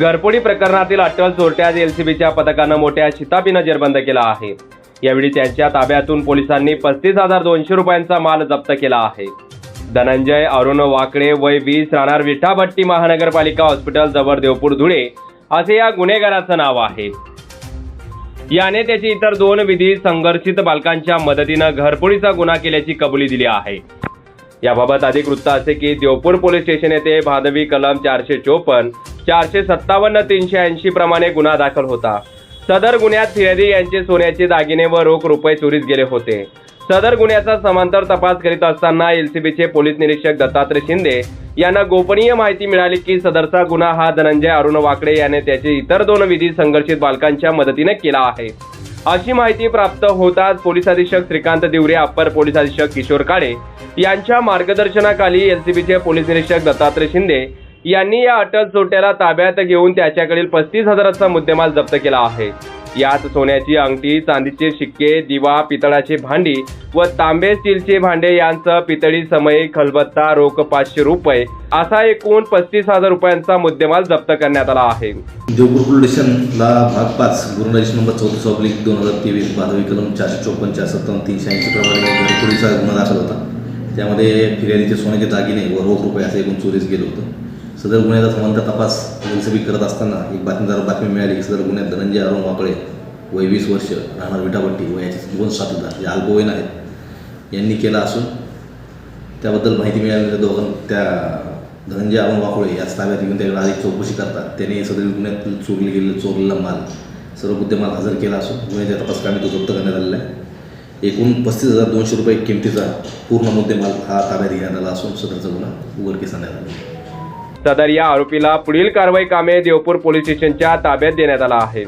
घरपोडी प्रकरणातील अट्टल चोरट्या एलसीबीच्या पथकानं मोठ्या शिताबीनं जेरबंद केला आहे. यावेळी त्यांच्या ताब्यातून पोलिसांनी पस्तीस हजार दोनशे रुपयांचा माल जप्त केला आहे. धनंजय अरुण वाकडे वय वीस राहणार विठाभट्टी महानगरपालिका हॉस्पिटल जवळ देवपूर धुळे असे या गुन्हेगाराचं नाव आहे. याने त्याची इतर दोन विधी संघर्षित बालकांच्या मदतीनं घरपोडीचा गुन्हा केल्याची कबुली दिली आहे. याबाबत अधिक वृत्त असे की देवपूर पोलीस स्टेशन येथे भादवी कलम चारशे चोपन्न चारशे सत्तावन्न तीनशे ऐंशी प्रमाणे गुन्हा दाखल होता. सदर गुन्ह्यात फिर्यादी यांचे सोन्याचे दागिने व रोख रुपये चोरीस गेले होते. सदर गुन्ह्याचा समांतर तपास करीत असताना एलसीबीचे पोलीस निरीक्षक दत्तात्रय शिंदे यांना गोपनीय माहिती मिळाली की सदरचा गुन्हा हा धनंजय अरुण वाकडे याने त्याचे इतर दोन विधी संघर्षित बालकांच्या मदतीने केला आहे. अशी माहिती प्राप्त होताच पोलीस अधीक्षक श्रीकांत दिवरे अप्पर पोलीस अधीक्षक किशोर काळे यांच्या मार्गदर्शनाखाली एलसीबीचे पोलीस निरीक्षक दत्तात्रय शिंदे यांनी या अटल चोरट्याला ताब्यात घेऊन त्याच्याकडील पस्तीस हजाराचा मुद्देमाल जप्त केला आहे. यात सोन्याची अंगठी चांदीचे शिक्के दिवा पितळाचे भांडी व तांबे स्टीलचे भांडे यांचं पितळी समयी खलबत्ता रोख पाचशे रुपये असा एकूण पस्तीस हजार रुपयांचा मुद्देमाल जप्त करण्यात आला आहे. देवपूर पोलीस स्टेशनला भाग पाच गुरुनाईश नंबर चौतीस ऑब्लिक दोन हजार तेवीस बाधवी कलम चारशे चोपन्न चारशे सत्तावन्न तीनशे ऐंशी प्रमाणे घरफोडीचा गुन्हा दाखल होता. त्यामध्ये फिर्यादीचे सोन्याचे दागिने व रोख रुपये असं एकूण चोरीस गेलं होतं. सदर गुन्ह्याचा समांतर तपास एलसीबी करत असताना एक बातमीदार बातमी मिळाली की सदर गुन्ह्यात धनंजय अरुण वाकळे वय वीस वर्ष राहणार विटापट्टी व याचे दोन साथीदार जे अल्पवयीन आहेत. यांनी केला असून त्याबद्दल माहिती मिळाली दोघां त्या धनंजय अरुण वाकळे याच ताब्यात घेऊन त्याकडे अधिक चौकशी करतात. त्याने सदर गुन्ह्यात चोरली गेलेला चोरलेला माल सर्व मुद्देमाल हजर केला असून गुन्ह्याच्या तपासकामी तो जप्त करण्यात आलेला आहे. एकूण पस्तीस हजार दोनशे रुपये किमतीचा पूर्ण मुद्देमाल हा ताब्यात घेण्यात आला असून सदरचा गुन्हा उघडकीस आणण्यात आला. सदर या आरोपीला पुढील कारवाई कामे देवपूर पोलीस स्टेशनच्या ताब्यात देण्यात आला आहे.